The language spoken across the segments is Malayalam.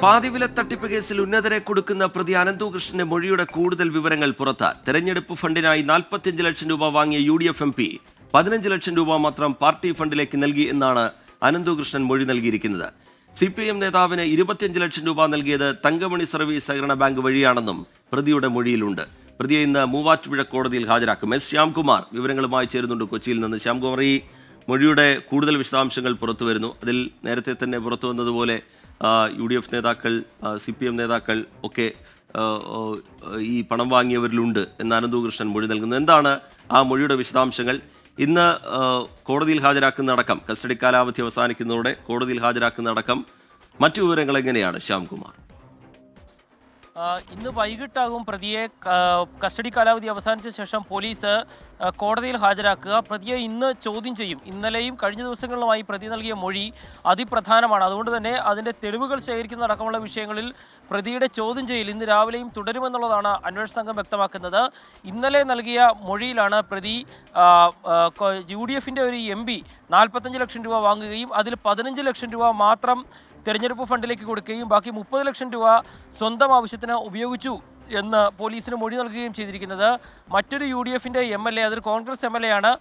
പാതിവില തട്ടിപ്പ് കേസിൽ ഉന്നതരെ കൊടുക്കുന്ന പ്രതി അനന്തുകൃഷ്ണന്റെ മൊഴിയുടെ കൂടുതൽ വിവരങ്ങൾ പുറത്ത്. തെരഞ്ഞെടുപ്പ് ഫണ്ടിനായി നാൽപ്പത്തിയഞ്ച് ലക്ഷം രൂപ വാങ്ങിയ U D F M P പതിനഞ്ച് ലക്ഷം രൂപ മാത്രം പാർട്ടി ഫണ്ടിലേക്ക് നൽകി എന്നാണ് അനന്തുകൃഷ്ണൻ മൊഴി നൽകിയിരിക്കുന്നത്. സി പി എം നേതാവിന് ഇരുപത്തിയഞ്ച് ലക്ഷം രൂപ നൽകിയത് തങ്കമണി സർവീസ് സഹകരണ ബാങ്ക് വഴിയാണെന്നും പ്രതിയുടെ മൊഴിയിലുണ്ട്. പ്രതിയെ ഇന്ന് മൂവാറ്റുപുഴ കോടതിയിൽ ഹാജരാക്കും. എസ് ശ്യാംകുമാർ വിവരങ്ങളുമായി ചേരുന്നുണ്ട് കൊച്ചിയിൽ നിന്ന്. ശ്യാംകുമാർ ഈ മൊഴിയുടെ കൂടുതൽ വിശദാംശങ്ങൾ പുറത്തുവരുന്നു. അതിൽ നേരത്തെ തന്നെ പുറത്തു വന്നതുപോലെ യു ഡി എഫ് നേതാക്കൾ സി പി എം നേതാക്കൾ ഒക്കെ ഈ പണം വാങ്ങിയവരിലുണ്ട് എന്ന് അനന്തകൃഷ്ണൻ മൊഴി നൽകുന്നു. എന്താണ് ആ മൊഴിയുടെ വിശദാംശങ്ങൾ? ഇന്ന് കോടതിയിൽ ഹാജരാക്കുന്ന അടക്കം കസ്റ്റഡി കാലാവധി അവസാനിക്കുന്നതോടെ കോടതിയിൽ ഹാജരാക്കുന്ന അടക്കം മറ്റു വിവരങ്ങൾ എങ്ങനെയാണ്? ശ്യാംകുമാർ. ഇന്ന് വൈകിട്ടാകും പ്രതിയെ കസ്റ്റഡി കാലാവധി അവസാനിച്ച ശേഷം പോലീസ് കോടതിയിൽ ഹാജരാക്കുക. പ്രതിയെ ഇന്ന് ചോദ്യം ചെയ്യും. ഇന്നലെയും കഴിഞ്ഞ ദിവസങ്ങളിലുമായി പ്രതി നൽകിയ മൊഴി അതിപ്രധാനമാണ്. അതുകൊണ്ട് തന്നെ അതിന്റെ തെളിവുകൾ ശേഖരിക്കുന്ന അടക്കമുള്ള വിഷയങ്ങളിൽ പ്രതിയുടെ ചോദ്യം ചെയ്യൽ ഇന്ന് രാവിലെയും തുടരുമെന്നുള്ളതാണ് അന്വേഷണ സംഘം വ്യക്തമാക്കുന്നത്. ഇന്നലെ നൽകിയ മൊഴിയിലാണ് പ്രതി യു ഡി എഫിന്റെ ഒരു എം പി നാൽപ്പത്തഞ്ച് ലക്ഷം രൂപ വാങ്ങുകയും അതിൽ പതിനഞ്ച് ലക്ഷം രൂപ മാത്രം തെരഞ്ഞെടുപ്പ് ഫണ്ടിലേക്ക് കൊടുക്കുകയും ബാക്കി മുപ്പത് ലക്ഷം രൂപ സ്വന്തം ആവശ്യത്തിന് ഉപയോഗിച്ചു. എന്ന് പോലീസിന് മൊഴി നൽകുകയും ചെയ്തിരിക്കുന്നത്. മറ്റൊരു യു ഡി എഫിന്റെ എം എൽ എ അതൊരു കോൺഗ്രസ് എം എൽ എ ആണ്.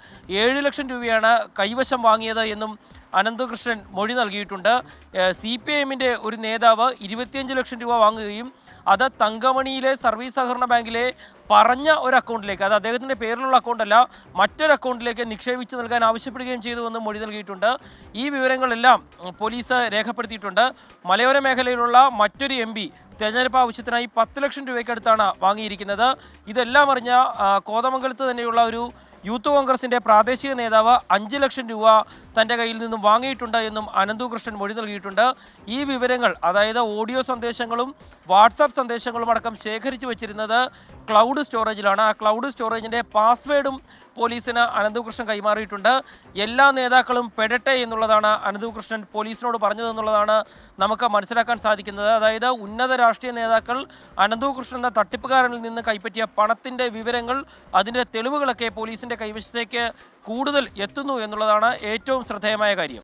ഏഴ് ലക്ഷം രൂപയാണ് കൈവശം വാങ്ങിയത് എന്നും അനന്തകൃഷ്ണൻ മൊഴി നൽകിയിട്ടുണ്ട്. സി പി എമ്മിന്റെ ഒരു നേതാവ് ഇരുപത്തിയഞ്ച് ലക്ഷം രൂപ വാങ്ങുകയും അത് തങ്കമണിയിലെ സർവീസ് സഹകരണ ബാങ്കിലെ പറഞ്ഞ ഒരു അക്കൗണ്ടിലേക്ക് അത് അദ്ദേഹത്തിന്റെ പേരിലുള്ള അക്കൗണ്ടല്ല മറ്റൊരു അക്കൗണ്ടിലേക്ക് നിക്ഷേപിച്ച് നൽകാൻ ആവശ്യപ്പെടുകയും ചെയ്തുവെന്ന് മൊഴി നൽകിയിട്ടുണ്ട്. ഈ വിവരങ്ങളെല്ലാം പോലീസ് രേഖപ്പെടുത്തിയിട്ടുണ്ട്. മലയോര മേഖലയിലുള്ള മറ്റൊരു എം തെരഞ്ഞെടുപ്പ് ആവശ്യത്തിനായി പത്ത് ലക്ഷം രൂപയ്ക്കടുത്താണ് വാങ്ങിയിരിക്കുന്നത്. ഇതെല്ലാം അറിഞ്ഞ കോതമംഗലത്ത് തന്നെയുള്ള ഒരു യൂത്ത് കോൺഗ്രസിന്റെ പ്രാദേശിക നേതാവ് അഞ്ച് ലക്ഷം രൂപ തന്റെ കയ്യിൽ നിന്നും വാങ്ങിയിട്ടുണ്ട് എന്നും അനന്തുകൃഷ്ണൻ മൊഴി നൽകിയിട്ടുണ്ട്. ഈ വിവരങ്ങൾ അതായത് ഓഡിയോ സന്ദേശങ്ങളും വാട്സാപ്പ് സന്ദേശങ്ങളും അടക്കം ശേഖരിച്ചു വെച്ചിരുന്നത് ക്ലൗഡ് സ്റ്റോറേജിലാണ്. ആ ക്ലൗഡ് സ്റ്റോറേജിന്റെ പാസ്വേഡും പോലീസിന് അനന്തുകൃഷ്ണൻ കൈമാറിയിട്ടുണ്ട്. എല്ലാ നേതാക്കളും പെടട്ടെ എന്നുള്ളതാണ് അനന്തുകൃഷ്ണൻ പോലീസിനോട് പറഞ്ഞതെന്നുള്ളതാണ് നമുക്ക് മനസ്സിലാക്കാൻ സാധിക്കുന്നത്. അതായത് ഉന്നത രാഷ്ട്രീയ നേതാക്കൾ അനന്തുകൃഷ്ണൻ എന്ന തട്ടിപ്പുകാരനിൽ നിന്ന് കൈപ്പറ്റിയ പണത്തിന്റെ വിവരങ്ങൾ അതിന്റെ തെളിവുകളൊക്കെ പോലീസിന്റെ കൈവശത്തേക്ക് കൂടുതൽ എത്തുന്നു എന്നുള്ളതാണ് ഏറ്റവും ശ്രദ്ധേയമായ കാര്യം.